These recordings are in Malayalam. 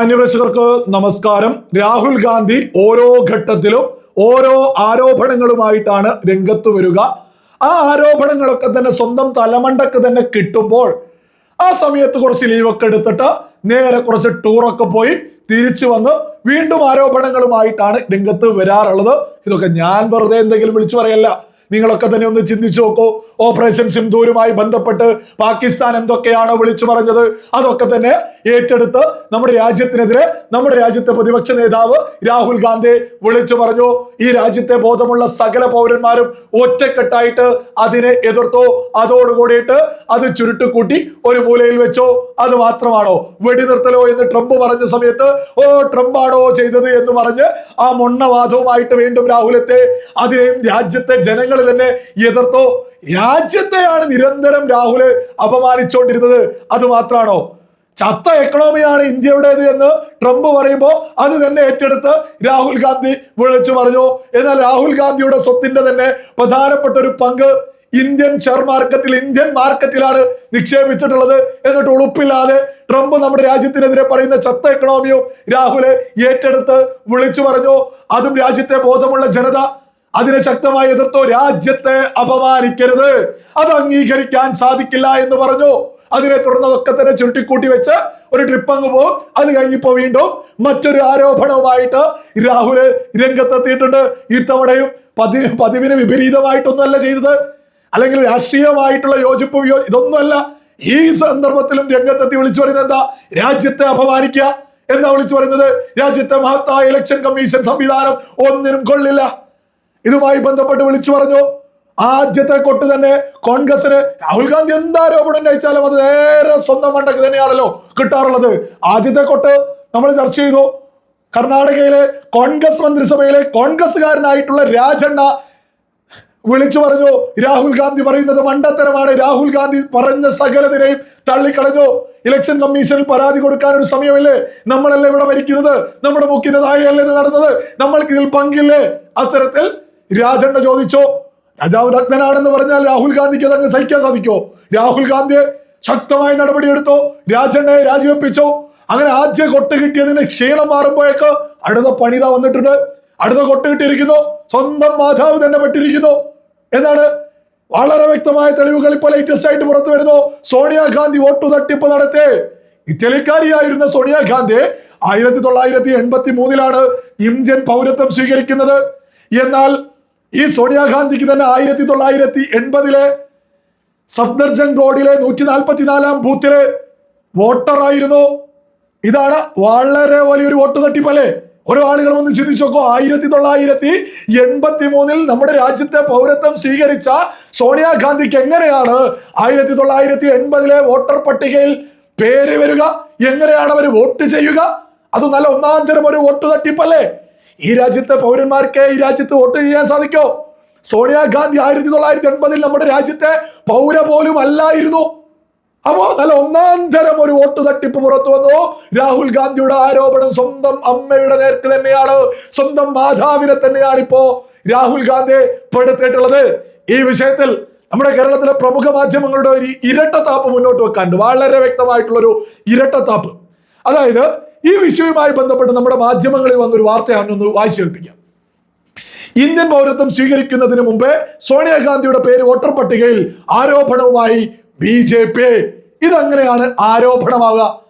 അന്യപ്രേക്ഷകർക്ക് നമസ്കാരം. രാഹുൽ ഗാന്ധി ഓരോ ഘട്ടത്തിലും ഓരോ ആരോപണങ്ങളുമായിട്ടാണ് രംഗത്ത് വരിക. ആ ആരോപണങ്ങളൊക്കെ തന്നെ സ്വന്തം തലമണ്ടക്ക് തന്നെ കിട്ടുമ്പോൾ ആ സമയത്ത് കുറച്ച് ലീവൊക്കെ എടുത്തിട്ട് നേരെ കുറച്ച് ടൂറൊക്കെ പോയി തിരിച്ചു വന്ന് വീണ്ടും ആരോപണങ്ങളുമായിട്ടാണ് രംഗത്ത് വരാറുള്ളത്. ഇതൊക്കെ ഞാൻ വെറുതെ എന്തെങ്കിലും വിളിച്ചു പറയല്ല. നിങ്ങളൊക്കെ തന്നെ ഒന്ന് ചിന്തിച്ചു നോക്കൂ. ഓപ്പറേഷൻ സിന്ധൂരുമായി ബന്ധപ്പെട്ട് പാകിസ്ഥാൻ എന്തൊക്കെയാണോ വിളിച്ചു പറഞ്ഞത്. അതൊക്കെ തന്നെ ഏറ്റെടുത്ത് നമ്മുടെ രാജ്യത്തിനെതിരെ നമ്മുടെ രാജ്യത്തെ പ്രതിപക്ഷ നേതാവ് രാഹുൽ ഗാന്ധി വിളിച്ചു പറഞ്ഞു. ഈ രാജ്യത്തെ ബോധമുള്ള സകല പൗരന്മാരും ഒറ്റക്കെട്ടായിട്ട് അതിനെ എതിർത്തോ അതോടുകൂടിയിട്ട് അത് ചുരുട്ടുകൂട്ടി ഒരു മൂലയിൽ വെച്ചോ. അത് മാത്രമാണോ? വെടിനിർത്തലോ എന്ന് ട്രംപ് പറഞ്ഞ സമയത്ത് ഓ ട്രംപ് ആണോ ചെയ്തത്? എന്ന് പറഞ്ഞ് ആ മൊണ്ണവാദവുമായിട്ട് വീണ്ടും രാഹുലത്തെ അതിനെയും രാജ്യത്തെ ജനങ്ങൾ തന്നെ എതിർത്തോ. രാജ്യത്തെയാണ് നിരന്തരം രാഹുൽ അപമാനിച്ചുകൊണ്ടിരുന്നത് അത് മാത്രമാണോ? ചത്ത എക്കണോമിയാണ് ഇന്ത്യയുടേത് എന്ന് ട്രംപ് പറയുമ്പോൾ അത് തന്നെ ഏറ്റെടുത്ത് രാഹുൽ ഗാന്ധി വിളിച്ചു പറഞ്ഞു. എന്നാൽ രാഹുൽ ഗാന്ധിയുടെ സ്വത്തിന്റെ തന്നെ പ്രധാനപ്പെട്ട ഒരു പങ്ക് ഇന്ത്യൻ ഷെയർ മാർക്കറ്റിൽ ഇന്ത്യൻ മാർക്കറ്റിലാണ് നിക്ഷേപിച്ചിട്ടുള്ളത്. എന്നിട്ട് ഉളുപ്പില്ലാതെ ട്രംപ് നമ്മുടെ രാജ്യത്തിനെതിരെ പറയുന്ന ചത്ത എക്കണോമിയും രാഹുൽ ഏറ്റെടുത്ത് വിളിച്ചു പറഞ്ഞു. അതും രാജ്യത്തെ ബോധമുള്ള ജനത അതിനെ ശക്തമായി എതിർത്തു? രാജ്യത്തെ അപമാനിക്കരുത്. അത് അംഗീകരിക്കാൻ സാധിക്കില്ല എന്ന് പറഞ്ഞു. അതിനെ തുടർന്ന് അതൊക്കെ തന്നെ ചുരുട്ടിക്കൂട്ടി വെച്ച് ഒരു ട്രിപ്പ് അങ്ങ് പോകും അത് കഴിഞ്ഞിപ്പോ വീണ്ടും മറ്റൊരു ആരോപണവുമായിട്ട് രാഹുൽ രംഗത്തെത്തിയിട്ടുണ്ട്. ഇത്തവണയും പതി പതിവിന് വിപരീതമായിട്ടൊന്നുമല്ല ചെയ്തത്. അല്ലെങ്കിൽ രാഷ്ട്രീയമായിട്ടുള്ള യോജിപ്പ് ഇതൊന്നുമല്ല. ഈ സന്ദർഭത്തിലും രംഗത്തെത്തി വിളിച്ചു പറയുന്നത് എന്താ? രാജ്യത്തെ അപമാനിക്കുക എന്താ വിളിച്ചു പറയുന്നത്? രാജ്യത്തെ മഹത്തായ ഇലക്ഷൻ കമ്മീഷൻ സംവിധാനം ഒന്നിനും കൊള്ളില്ല. ഇതുമായി ബന്ധപ്പെട്ട് വിളിച്ചു പറഞ്ഞു. ആദ്യത്തെ കൊട്ട് തന്നെ കോൺഗ്രസിന് രാഹുൽ ഗാന്ധി എന്ത് ആരോപണം അയച്ചാലും അത് നേരെ സ്വന്തം മണ്ടക്ക് തന്നെയാണല്ലോ കിട്ടാറുള്ളത്. ആദ്യത്തെ കൊട്ട് നമ്മൾ ചർച്ച ചെയ്തു. കർണാടകയിലെ കോൺഗ്രസ് മന്ത്രിസഭയിലെ കോൺഗ്രസ്സുകാരനായിട്ടുള്ള രാജണ്ണ വിളിച്ചു പറഞ്ഞു. രാഹുൽ ഗാന്ധി പറയുന്നത് മണ്ടത്തരമാണ്. രാഹുൽ ഗാന്ധി പറഞ്ഞ സകലതിനെയും തള്ളിക്കളഞ്ഞു. ഇലക്ഷൻ കമ്മീഷനിൽ പരാതി കൊടുക്കാൻ ഒരു സമയമില്ലേ? നമ്മളല്ലേ ഇവിടെ ഭരിക്കുന്നത്? നമ്മുടെ മുഖ്യനതായല്ലേ നടന്നത്? നമ്മൾക്ക് ഇതിൽ പങ്കില്ലേ? അത്തരത്തിൽ രാജണ്ണ ചോദിച്ചോ. രാജാവ് ദഗ്ധനാണെന്ന് പറഞ്ഞാൽ രാഹുൽ ഗാന്ധിക്ക് അതങ്ങ് സഹിക്കാൻ സാധിക്കോ? രാഹുൽ ഗാന്ധിയെ ശക്തമായ നടപടിയെടുത്തോ രാജണ്ണയെ രാജിവെപ്പിച്ചോ? അങ്ങനെ ആദ്യ കൊട്ട് കിട്ടിയതിന് ക്ഷീണം മാറുമ്പോഴേക്ക് അടുത്ത പണിത വന്നിട്ടുണ്ട്. അടുത്ത കൊട്ട് കിട്ടിയിരിക്കുന്നു. സ്വന്തം മാതാവ് തന്നെ പെട്ടിരിക്കുന്നു. എന്നാണ് വളരെ വ്യക്തമായ തെളിവുകൾ ഇപ്പോൾ ലേറ്റസ്റ്റ് ആയിട്ട് പുറത്തു വരുന്നു. സോണിയാഗാന്ധി വോട്ട് തട്ടിപ്പ് നടത്തി. ഇറ്റലിക്കാരിയായിരുന്ന സോണിയാഗാന്ധി ആയിരത്തി തൊള്ളായിരത്തി എൺപത്തി മൂന്നിലാണ് ഇന്ത്യൻ പൗരത്വം സ്വീകരിക്കുന്നത്. എന്നാൽ ഈ സോണിയാഗാന്ധിക്ക് തന്നെ ആയിരത്തി തൊള്ളായിരത്തി എൺപതിലെ സഫ്ദർജംഗ് റോഡിലെ നൂറ്റി നാൽപ്പത്തിനാലാം ബൂത്തിലെ വോട്ടറായിരുന്നു. ഇതാണ് വളരെ വലിയൊരു വോട്ട് തട്ടിപ്പല്ലേ? ഓരോ ആളുകൾ ഒന്ന് ചിന്തിച്ചു നോക്കൂ ആയിരത്തി തൊള്ളായിരത്തി എൺപത്തി മൂന്നിൽ നമ്മുടെ രാജ്യത്തെ പൗരത്വം സ്വീകരിച്ച സോണിയാഗാന്ധിക്ക് എങ്ങനെയാണ് ആയിരത്തി തൊള്ളായിരത്തി എൺപതിലെ വോട്ടർ പട്ടികയിൽ പേര് വരിക? എങ്ങനെയാണ് അവർ വോട്ട് ചെയ്യുക? അത് നല്ല ഒന്നാം തരം ഒരു വോട്ട് തട്ടിപ്പല്ലേ? ഈ രാജ്യത്തെ പൗരന്മാർക്ക് ഈ രാജ്യത്ത് വോട്ട് ചെയ്യാൻ സാധിക്കോ. സോണിയാഗാന്ധി ആയിരത്തി തൊള്ളായിരത്തി എൺപതിൽ നമ്മുടെ രാജ്യത്തെ പൗര പോലും അല്ലായിരുന്നു. അപ്പോ നല്ല ഒന്നാം തരം ഒരു വോട്ട് തട്ടിപ്പ് പുറത്തു വന്നു. രാഹുൽ ഗാന്ധിയുടെ ആരോപണം സ്വന്തം അമ്മയുടെ നേർക്ക് തന്നെയാണ്. സ്വന്തം മാതാവിനെ തന്നെയാണ് ഇപ്പോ രാഹുൽ ഗാന്ധി പെടുത്തിയിട്ടുള്ളത്. ഈ വിഷയത്തിൽ നമ്മുടെ കേരളത്തിലെ പ്രമുഖ മാധ്യമങ്ങളുടെ ഒരു ഇരട്ടത്താപ്പ് മുന്നോട്ട് വെക്കാണ്ട് വളരെ വ്യക്തമായിട്ടുള്ള ഒരു ഇരട്ടത്താപ്പ്. അതായത് ഈ വിഷയവുമായി ബന്ധപ്പെട്ട് നമ്മുടെ മാധ്യമങ്ങളിൽ വന്നൊരു വാർത്തയാണ് ഒന്ന് വായിച്ചു കേൾപ്പിക്കാം. ഇന്ത്യൻ പൗരത്വം സ്വീകരിക്കുന്നതിന് മുമ്പേ സോണിയാഗാന്ധിയുടെ പേര് വോട്ടർ പട്ടികയിൽ ആരോപണവുമായി ബി ജെ പി. ഇതങ്ങനെയാണ് ആരോപണമാവുക.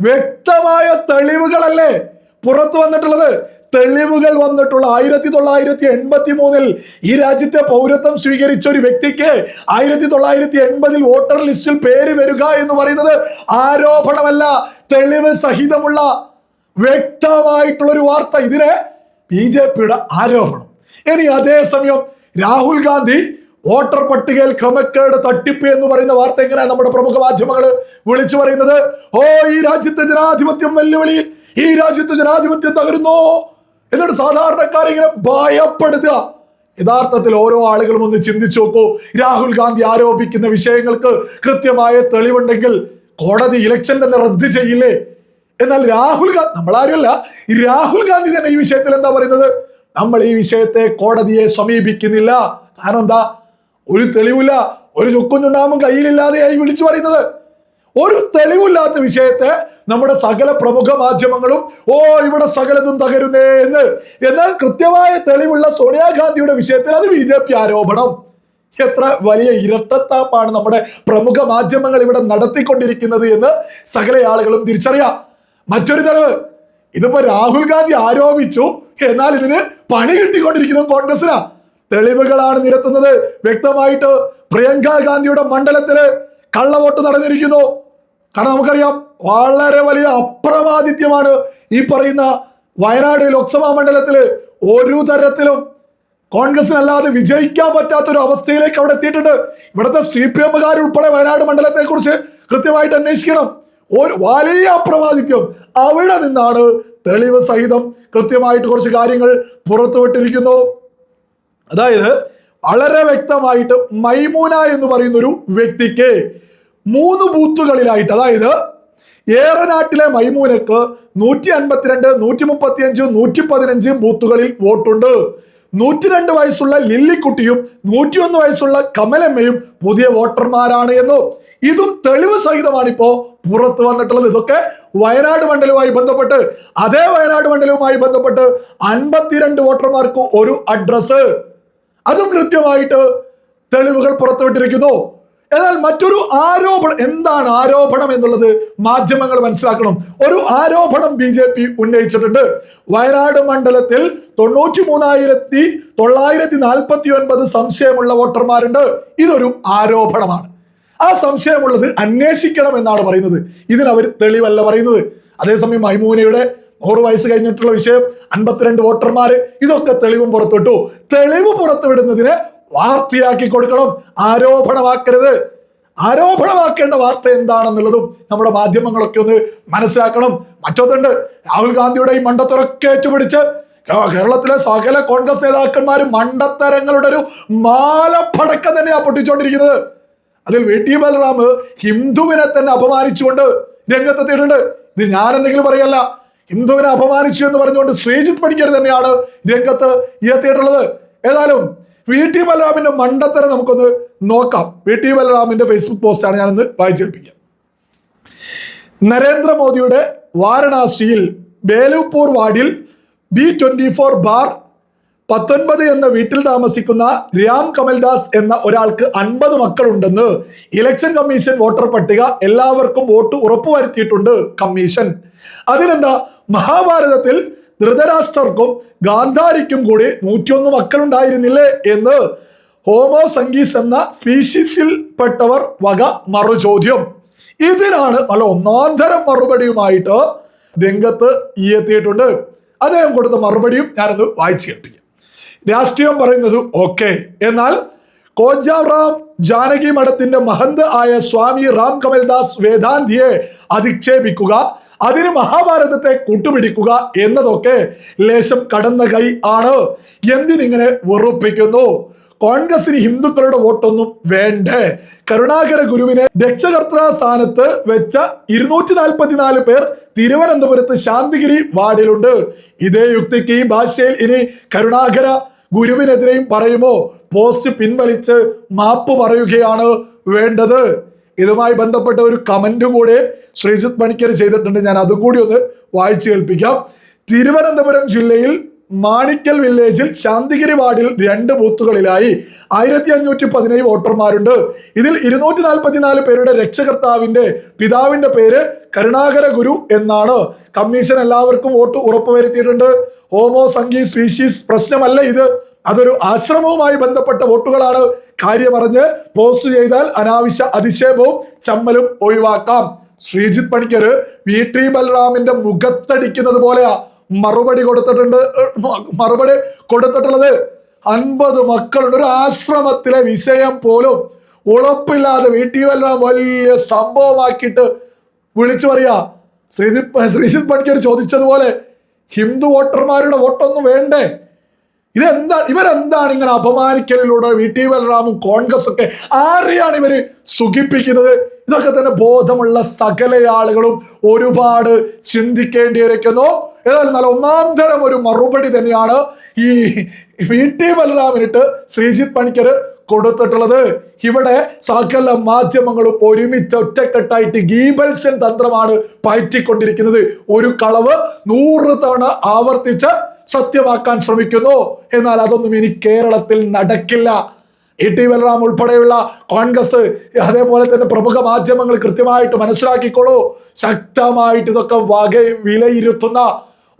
വ്യക്തമായ തെളിവുകളല്ലേ പുറത്തു വന്നിട്ടുള്ളത്? തെളിവുകൾ വന്നിട്ടുള്ള ആയിരത്തി തൊള്ളായിരത്തി എൺപത്തി മൂന്നിൽ ഈ രാജ്യത്തെ പൗരത്വം സ്വീകരിച്ച ഒരു വ്യക്തിക്ക് ആയിരത്തി തൊള്ളായിരത്തി എൺപതിൽ വോട്ടർ ലിസ്റ്റിൽ പേര് വരിക എന്ന് പറയുന്നത് ആരോപണമല്ല തെളിവ് സഹിതമുള്ള വ്യക്തമായിട്ടുള്ള ഒരു വാർത്ത. ഇതിനെ ബി ജെ പിയുടെ ആരോപണം. ഇനി അതേസമയം രാഹുൽ ഗാന്ധി വോട്ടർ പട്ടികയിൽ ക്രമക്കേട് തട്ടിപ്പ് എന്ന് പറയുന്ന വാർത്ത എങ്ങനെയാണ് നമ്മുടെ പ്രമുഖ മാധ്യമങ്ങൾ വിളിച്ചു പറയുന്നത്? ഓ ഈ രാജ്യത്തെ ജനാധിപത്യം വെല്ലുവിളിയിൽ ഈ രാജ്യത്തെ ജനാധിപത്യം തകരുന്നോ. എന്നിട്ട് സാധാരണക്കാരെ ഇങ്ങനെ ഭയപ്പെടുത്തുക. യഥാർത്ഥത്തിൽ ഓരോ ആളുകളും ഒന്ന് ചിന്തിച്ചു നോക്കൂ. രാഹുൽ ഗാന്ധി ആരോപിക്കുന്ന വിഷയങ്ങൾക്ക് കൃത്യമായ തെളിവുണ്ടെങ്കിൽ കോടതി ഇലക്ഷൻ തന്നെ റദ്ദ് ചെയ്യില്ലേ? എന്നാൽ രാഹുൽ ഗാന്ധി നമ്മളാരുമല്ല. രാഹുൽ ഗാന്ധി തന്നെ ഈ വിഷയത്തിൽ എന്താ പറയുന്നത്? നമ്മൾ ഈ വിഷയത്തെ കോടതിയെ സമീപിക്കുന്നില്ല. കാരണം എന്താ? ഒരു തെളിവില്ല. ഒരു ചുക്കും ചുണ്ടാമും കയ്യിലില്ലാതെയായി വിളിച്ചു പറയുന്നത്. ഒരു തെളിവില്ലാത്ത വിഷയത്തെ നമ്മുടെ സകല പ്രമുഖ മാധ്യമങ്ങളും ഓ ഇവിടെ സകലതും തകരുന്നേ എന്ന്. എന്നാൽ കൃത്യമായ തെളിവുള്ള സോണിയാഗാന്ധിയുടെ വിഷയത്തിൽ അത് ബി ജെ പി ആരോപണം. എത്ര വലിയ ഇരട്ടത്താപ്പാണ് നമ്മുടെ പ്രമുഖ മാധ്യമങ്ങൾ ഇവിടെ നടത്തിക്കൊണ്ടിരിക്കുന്നത് എന്ന് സകല ആളുകളും തിരിച്ചറിയാം. മറ്റൊരു തെളിവ് ഇതിപ്പോ രാഹുൽ ഗാന്ധി ആരോപിച്ചു എന്നാൽ ഇതിന് പണി കിട്ടിക്കൊണ്ടിരിക്കുന്നത് കോൺഗ്രസിനാ തെളിവുകളാണ് നിരത്തുന്നത്. വ്യക്തമായിട്ട് പ്രിയങ്ക ഗാന്ധിയുടെ മണ്ഡലത്തിൽ കള്ളവോട്ട് നടന്നിരിക്കുന്നു. കാരണം നമുക്കറിയാം വളരെ വലിയ അപ്രമാദിത്യമാണ് ഈ പറയുന്ന വയനാട് ലോക്സഭാ മണ്ഡലത്തിൽ ഒരു തരത്തിലും കോൺഗ്രസിനല്ലാതെ വിജയിക്കാൻ പറ്റാത്ത ഒരു അവസ്ഥയിലേക്ക് അവിടെ എത്തിയിട്ടുണ്ട്. ഇവിടുത്തെ സി പി എമ്മുകാർ ഉൾപ്പെടെ വയനാട് മണ്ഡലത്തെ കുറിച്ച് കൃത്യമായിട്ട് അന്വേഷിക്കണം. ഒരു വലിയ അപ്രമാദിത്യം അവിടെ നിന്നാണ് തെളിവ് സഹിതം കൃത്യമായിട്ട് കുറച്ച് കാര്യങ്ങൾ പുറത്തുവിട്ടിരിക്കുന്നു. അതായത് വളരെ വ്യക്തമായിട്ട് മൈമൂന എന്ന് പറയുന്ന ഒരു വ്യക്തിക്ക് മൂന്ന് ബൂത്തുകളിലായിട്ട് അതായത് ഏറനാട്ടിലെ മൈമൂനക്ക് നൂറ്റി അൻപത്തിരണ്ട് നൂറ്റി മുപ്പത്തിയഞ്ച് നൂറ്റി പതിനഞ്ച് ബൂത്തുകളിൽ വോട്ടുണ്ട്. നൂറ്റി രണ്ട് വയസ്സുള്ള ലില്ലിക്കുട്ടിയും നൂറ്റിയൊന്ന് വയസ്സുള്ള കമലമ്മയും പുതിയ വോട്ടർമാരാണ് എന്ന്. ഇതും തെളിവ് സഹിതമാണ് ഇപ്പോ പുറത്തു വന്നിട്ടുള്ളത്. ഇതൊക്കെ വയനാട് മണ്ഡലവുമായി ബന്ധപ്പെട്ട് അതേ വയനാട് മണ്ഡലവുമായി ബന്ധപ്പെട്ട് അൻപത്തിരണ്ട് വോട്ടർമാർക്ക് ഒരു അഡ്രസ് അതും കൃത്യമായിട്ട് തെളിവുകൾ പുറത്തുവിട്ടിരിക്കുന്നു. എന്നാൽ മറ്റൊരു ആരോപണം എന്താണ് ആരോപണം എന്നുള്ളത് മാധ്യമങ്ങൾ മനസ്സിലാക്കണം. ഒരു ആരോപണം ബി ജെ പി ഉന്നയിച്ചിട്ടുണ്ട്. വയനാട് മണ്ഡലത്തിൽ തൊണ്ണൂറ്റി മൂന്നായിരത്തി തൊള്ളായിരത്തി നാൽപ്പത്തി ഒൻപത് സംശയമുള്ള വോട്ടർമാരുണ്ട്. ഇതൊരു ആരോപണമാണ്. ആ സംശയമുള്ളത് അന്വേഷിക്കണം എന്നാണ് പറയുന്നത്. ഇതിനവർ തെളിവല്ല പറയുന്നത്. അതേസമയം മൈമൂനയുടെ നൂറ് വയസ്സ് കഴിഞ്ഞിട്ടുള്ള വിഷയം അൻപത്തിരണ്ട് വോട്ടർമാർ ഇതൊക്കെ തെളിവും പുറത്തുവിട്ടു. തെളിവ് പുറത്തുവിടുന്നതിന് വാർത്തയാക്കി കൊടുക്കണം. ആരോപണമാക്കരുത്. ആരോപണമാക്കേണ്ട വാർത്ത എന്താണെന്നുള്ളതും നമ്മുടെ മാധ്യമങ്ങളൊക്കെ ഒന്ന് മനസ്സിലാക്കണം. മറ്റൊന്നുണ്ട് രാഹുൽ ഗാന്ധിയുടെ ഈ മണ്ടത്തരൊക്കെ ഏറ്റുപിടിച്ച് കേരളത്തിലെ സകല കോൺഗ്രസ് നേതാക്കന്മാരും മണ്ടത്തരങ്ങളുടെ ഒരു മാലപ്പടക്കം തന്നെയാണ് പൊട്ടിച്ചുകൊണ്ടിരിക്കുന്നത് അതിൽ വി. ടി. ബലറാം ഹിന്ദുവിനെ തന്നെ അപമാനിച്ചുകൊണ്ട് രംഗത്തെത്തിയിട്ടുണ്ട് ഇത് ഞാൻ എന്തെങ്കിലും പറയല്ല. ഹിന്ദുവിനെ അപമാനിച്ചു എന്ന് പറഞ്ഞുകൊണ്ട് ശ്രീജിത്ത് പണിക്കർ തന്നെയാണ് രംഗത്ത് എത്തിയിട്ടുള്ളത്. ഏതായാലും വി ടി ബലറാമിന്റെ മണ്ടത്തരം നമുക്കൊന്ന് നോക്കാം. വി ടി ബലറാമിന്റെ ഫേസ്ബുക്ക് പോസ്റ്റാണ് ഞാനൊന്ന് വായിച്ചേൽപ്പിക്കാം നരേന്ദ്രമോദിയുടെ വാരണാസിയിൽ ബേലുപൂർ വാർഡിൽ ബി ട്വന്റി ഫോർ ബാർ പത്തൊൻപത് എന്ന വീട്ടിൽ താമസിക്കുന്ന രാം കമൽദാസ് എന്ന ഒരാൾക്ക് അൻപത് മക്കളുണ്ടെന്ന് ഇലക്ഷൻ കമ്മീഷൻ വോട്ടർ പട്ടിക എല്ലാവർക്കും വോട്ട് ഉറപ്പുവരുത്തിയിട്ടുണ്ട് കമ്മീഷൻ. അതിനെന്താ? മഹാഭാരതത്തിൽ ധൃതരാഷ്ട്രർക്കും ഗാന്ധാരിക്കും കൂടി നൂറ്റിയൊന്ന് മക്കളുണ്ടായിരുന്നില്ലേ എന്ന് ഹോമോ സംഗീസ് എന്ന സ്പീഷീസിൽപ്പെട്ടവർ വക മറുചോദ്യം ഇതിനാണ് നല്ല ഒന്നാന്തരം മറുപടിയുമായിട്ട് രംഗത്ത് ഈ എത്തിയിട്ടുണ്ട് അദ്ദേഹം കൊടുത്ത മറുപടിയും ഞാനൊന്ന് വായിച്ചു കേൾപ്പിക്കാം. രാഷ്ട്രീയം പറയുന്നത് ഓക്കെ. എന്നാൽ കോജാറാം ജാനകി മഠത്തിന്റെ മഹന്ത് ആയ സ്വാമി റാം കമൽദാസ് വേദാന്തിയെ അധിക്ഷേപിക്കുക അതിന് മഹാഭാരതത്തെ കൂട്ടുപിടിക്കുക എന്നതൊക്കെ ലേശം കടന്ന കൈ ആണ്. എന്തിനിങ്ങനെ വെറുപ്പിക്കുന്നു? കോൺഗ്രസിന് ഹിന്ദുക്കളുടെ വോട്ടൊന്നും വേണ്ടേ. കരുണാകര ഗുരുവിനെ രക്ഷകർത്തൃ സ്ഥാനത്ത് വെച്ച ഇരുന്നൂറ്റി നാൽപ്പത്തിനാല് പേർ തിരുവനന്തപുരത്ത് ശാന്തിഗിരി വാർഡിലുണ്ട്. ഇതേ യുക്തിക്ക് ഈ ഭാഷയിൽ ഇനി കരുണാകര ഗുരുവിനെതിരെയും പറയുമോ? പോസ്റ്റ് പിൻവലിച്ച് മാപ്പ് പറയുകയാണ് വേണ്ടത്. ഇതുമായി ബന്ധപ്പെട്ട ഒരു കമന്റ് കൂടെ ശ്രീജിത്ത് പണിക്കർ ചെയ്തിട്ടുണ്ട്. ഞാൻ അതും കൂടി ഒന്ന് വായിച്ചു കേൾപ്പിക്കാം. തിരുവനന്തപുരം ജില്ലയിൽ മാണിക്കൽ വില്ലേജിൽ ശാന്തിഗിരി വാർഡിൽ രണ്ട് ബൂത്തുകളിലായി ആയിരത്തി അഞ്ഞൂറ്റി പതിനേഴ് വോട്ടർമാരുണ്ട്. ഇതിൽ ഇരുന്നൂറ്റി നാൽപ്പത്തിനാല് പേരുടെ രക്ഷകർത്താവിന്റെ പിതാവിന്റെ പേര് കരുണാകര ഗുരു എന്നാണ്. കമ്മീഷൻ എല്ലാവർക്കും വോട്ട് ഉറപ്പുവരുത്തിയിട്ടുണ്ട്. ഹോമോ സംഗീ സ്പീഷീസ് പ്രശ്നമല്ല ഇത്. അതൊരു ആശ്രമവുമായി ബന്ധപ്പെട്ട വോട്ടുകളാണ്. കാര്യമറിഞ്ഞ് പോസ്റ്റ് ചെയ്താൽ അനാവശ്യ അധിക്ഷേപവും ചമ്മലും ഒഴിവാക്കാം. ശ്രീജിത് പണിക്കർ വി ടി ബലറാമിന്റെ മുഖത്തടിക്കുന്നത് പോലെയാ. മറുപടി കൊടുത്തിട്ടുണ്ട് മറുപടി കൊടുത്തിട്ടുള്ളത് അൻപത് മക്കളുണ്ട്. ഒരു ആശ്രമത്തിലെ വിഷയം പോലും ഉളപ്പില്ലാതെ വി ടി ബലറാം വലിയ സംഭവമാക്കിയിട്ട് വിളിച്ചു പറയാ. ശ്രീജിത് ശ്രീജിത് പണിക്കർ ചോദിച്ചതുപോലെ ഹിന്ദു വോട്ടർമാരുടെ വോട്ടൊന്നും വേണ്ടേ? ഇതെന്താ ഇവരെന്താണ് ഇങ്ങനെ അപമാനിക്കലിലൂടെ വി ടി ബലറാമും കോൺഗ്രസ് ഒക്കെ ആരെയാണ് ഇവർ സുഖിപ്പിക്കുന്നത്? ഇതൊക്കെ തന്നെ ബോധമുള്ള സകല ആളുകളും ഒരുപാട് ചിന്തിക്കേണ്ടിയിരിക്കുന്നു. ഏതായാലും നല്ല ഒന്നാം തരം ഒരു മറുപടി തന്നെയാണ് ഈ വി ടി ബലറാമിനിട്ട് ശ്രീജിത്ത് പണിക്കർ കൊടുത്തിട്ടുള്ളത്. ഇവിടെ സകല മാധ്യമങ്ങളും ഒരുമിച്ച് ഒറ്റക്കെട്ടായിട്ട് ഗീബൽസൻ തന്ത്രമാണ് പയറ്റിക്കൊണ്ടിരിക്കുന്നത്. ഒരു കളവ് നൂറ് തവണ ആവർത്തിച്ച് സത്യമാക്കാൻ ശ്രമിക്കുന്നു. എന്നാൽ അതൊന്നും ഇനി കേരളത്തിൽ നടക്കില്ല. ഇ ടി ബലറാം ഉൾപ്പെടെയുള്ള കോൺഗ്രസ് അതേപോലെ തന്നെ പ്രമുഖ മാധ്യമങ്ങൾ കൃത്യമായിട്ട് മനസ്സിലാക്കിക്കോളൂ. ശക്തമായിട്ട് ഇതൊക്കെ വക വിലയിരുത്തുന്ന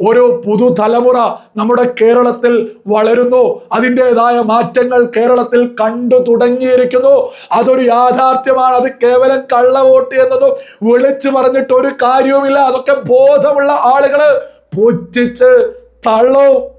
ഒരു പുതുതലമുറ നമ്മുടെ കേരളത്തിൽ വളരുന്നു. അതിന്റെതായ മാറ്റങ്ങൾ കേരളത്തിൽ കണ്ടു തുടങ്ങിയിരിക്കുന്നു. അതൊരു യാഥാർത്ഥ്യമാണ്. അത് കേവലം കള്ളവോട്ട് എന്നതും വിളിച്ചു പറഞ്ഞിട്ട് ഒരു കാര്യവുമില്ല. അതൊക്കെ ബോധമുള്ള ആളുകൾ പുച്ഛിച്ച് ਤਲ ਲਓ।